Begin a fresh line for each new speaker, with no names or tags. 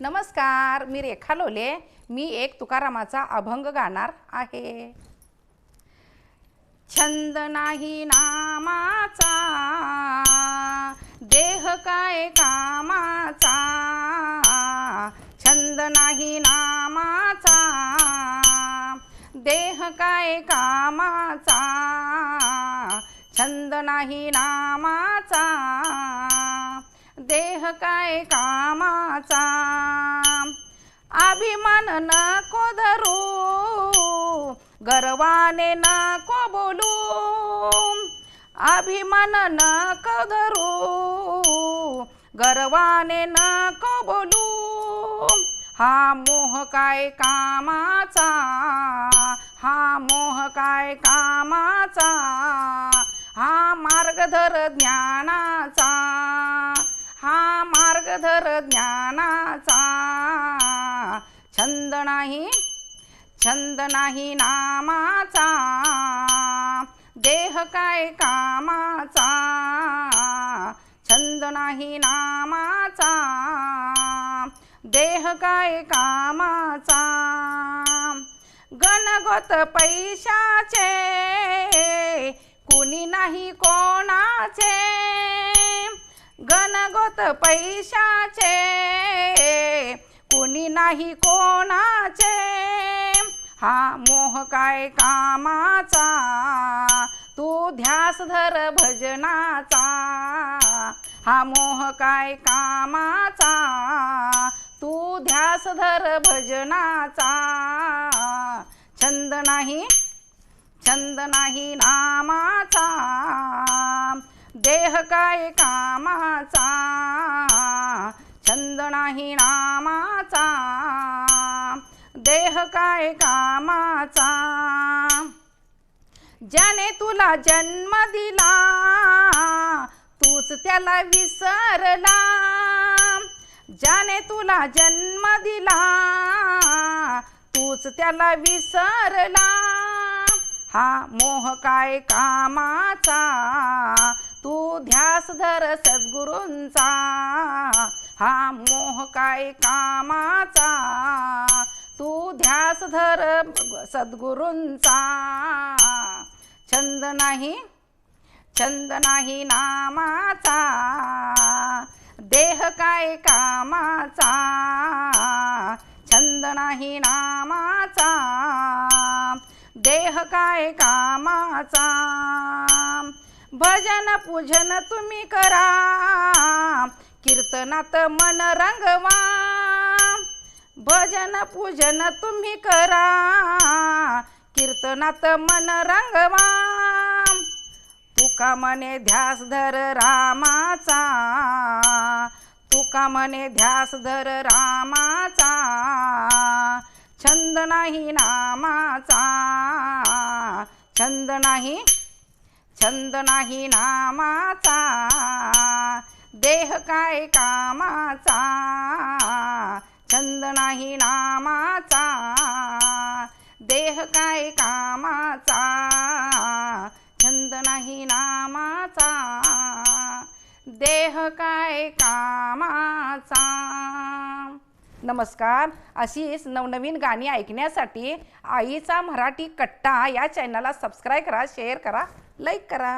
नमस्कार मी रेखा लोले. मी एक तुकारामाचा अभंग गाणार आहे. छंद नाही नामाचा देह काय कामाचा? छंद नाही नामाचा देह काय कामाचा? छंद नाही नामाचा देह काय कामा गर्वाने नको बोलू अभिमान नको धरू. गर्वाने नको बोलू हा मोह काय कामाचा हा मोह काय कामाचा हा मार्गधर ज्ञानाचा हा मार्गधर ज्ञानाचा. छंद नाही छंद नाही नामाचा देह काय कामाचा? छंद नाही नामाचा देह काय कामाचा? गणगोत पैशाचे कुणी नाही कोणाचे? गणगोत पैशाचे कुणी नाही कोणाचे? हा मोह काय कामाचा? तू ध्यास धर भजनाचा. हा मोह काय कामाचा? तू ध्यास धर भजनाचा. छंद नाही छंद नाही नामाचा. देह काय कामाचा? छंद नाही नामाचा काय कामाचा? ज्याने तुला जन्म दिला तूच त्याला विसरला. ज्याने तुला जन्म दिला तूच त्याला विसरला. हा मोह काय कामाचा? तू ध्यास धर सद्गुरूंचा. हा मोह काय कामाचा? तू ध्यास धर सद्गुरूंचा. छंद नाही छंद नाही नामाचा. देह काय कामाचा? छंद नाही नामाचा. देह काय कामाचा? भजन पूजन तुम्ही करा. कीर्तनात मन रंगवा. भजन पूजन तुम्ही करा. कीर्तनात मन रंगवा. तुका मने ध्यास धर रामाचा. तुका मने ध्यास धर रामाचा. छंद नाही नामाचा. छंद नाही छंद नाही नामाचा. देह काय कामाचा. छंद नाही नामाचा देह काय कामाचा? छंद नाही नामाचा देह काय कामाचा? नमस्कार. अशीच नवनवीन गाणी ऐकण्यासाठी आईचा मराठी कट्टा या चॅनलला सबस्क्राईब करा शेअर करा लाईक करा.